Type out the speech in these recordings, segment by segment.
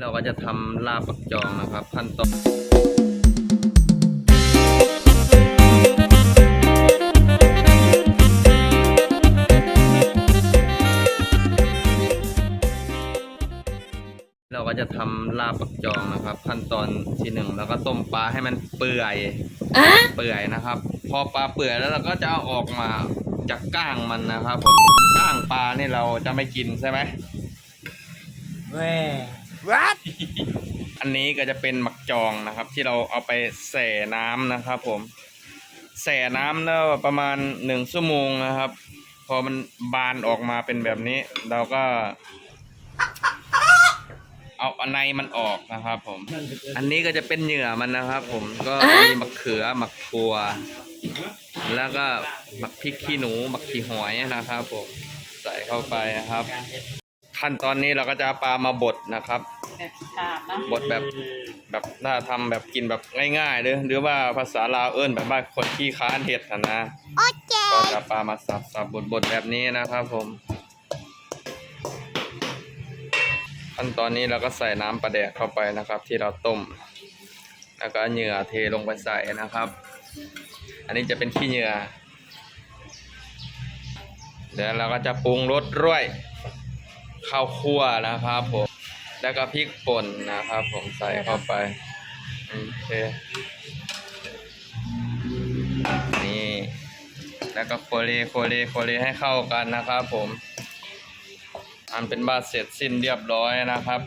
เราก็จะทำลาบปักจองนะครับขั้นตอนเราก็จะทำลาบปักจองนะครับ ขั้นตอนที่หนึ่งแล้วก็ต้มปลาให้มันเปื่อยเปื่อยนะครับ พอปลาเปื่อยแล้วเราก็จะเอาออกมาจากก้างมันนะครับผมก้างปลานี่เราจะไม่กินใช่ไหมแม่อันนี้ก็จะเป็นหมักจองนะครับ ที่เราเอาไปแส่น้ำนะครับ ผม แส่น้ำแล้วประมาณหนึ่งชั่วโมงนะครับ พอมันบานออกมาเป็นแบบนี้ เราก็ เอาอันในมันออกนะครับ ผม อันนี้ก็จะเป็นเหยื่อมันนะครับ ผมก็มีมะเขือมะทัวแล้วก็หมักพริกขี้หนูหมักขี้หอยนะครับ ผมใส่เข้าไปนะครับ ขั้นตอนนี้เราก็จะเอาปลามาบดนะครับ แบบขาดนะบทแบบแบบน่าทำแบบกินแบบง่ายๆเลยหรือว่าภาษาลาวเอิ้นแบบว่าคนขี้ค้านเห็ดนะนะก็จะปลามาสับสับบดบดแบบนี้นะครับผมขั้นตอนนี้เราก็ใส่น้ำปลาแดกเข้าไปนะครับ ที่เราต้ม แล้วก็เหยื่อเทลงไปใส่นะครับ อันนี้จะเป็นขี้เหยื่อเดี๋ยวเราก็จะปรุงรสด้วย ข้าวคั่วนะครับผม แล้วก็พริกป่นนะครับผมใส่เข้าไป โอเค นี่ แล้วก็โคเลโคเลโคเลให้เข้ากันนะครับผมอันเป็นบาเสร็จสิ้นเรียบร้อยนะครับ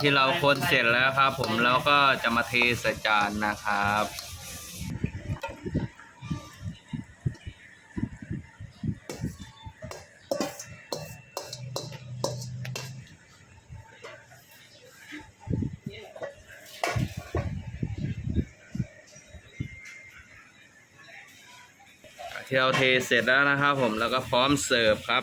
ที่เราคนเสร็จแล้วครับ ผมแล้วก็จะมาเทใส่จานนะครับ ที่เราเทเสร็จแล้วนะครับผมแล้วก็พร้อมเสิร์ฟครับ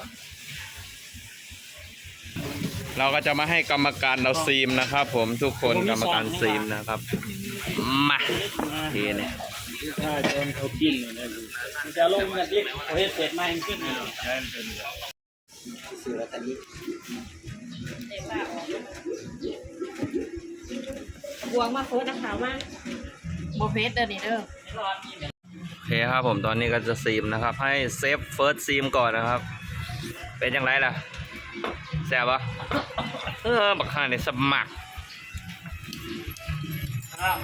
เราก็จะมาให้กรรมการเราซีมนะครับ ผมทุกคนกรรมการซีมนะครับมาเทเนี่ยถ้าโดนเขากินเลยนะลูกมันจะลงมาดิเขาเฮ็ดเสร็จมาให้ขึ้นเลยซื้อลอตเตอรี่บวงมาเฟิร์สนะคะว่าโบเฟสเดอร์นี่เด้อโอ เคครับผมตอนนี้ก็จะซีมนะครับ ให้เซฟเฟิร์สซีมก่อนนะครับ เป็นยังไงล่ะแซ่บปะเออบักข่าเนี่ยสมัครครับ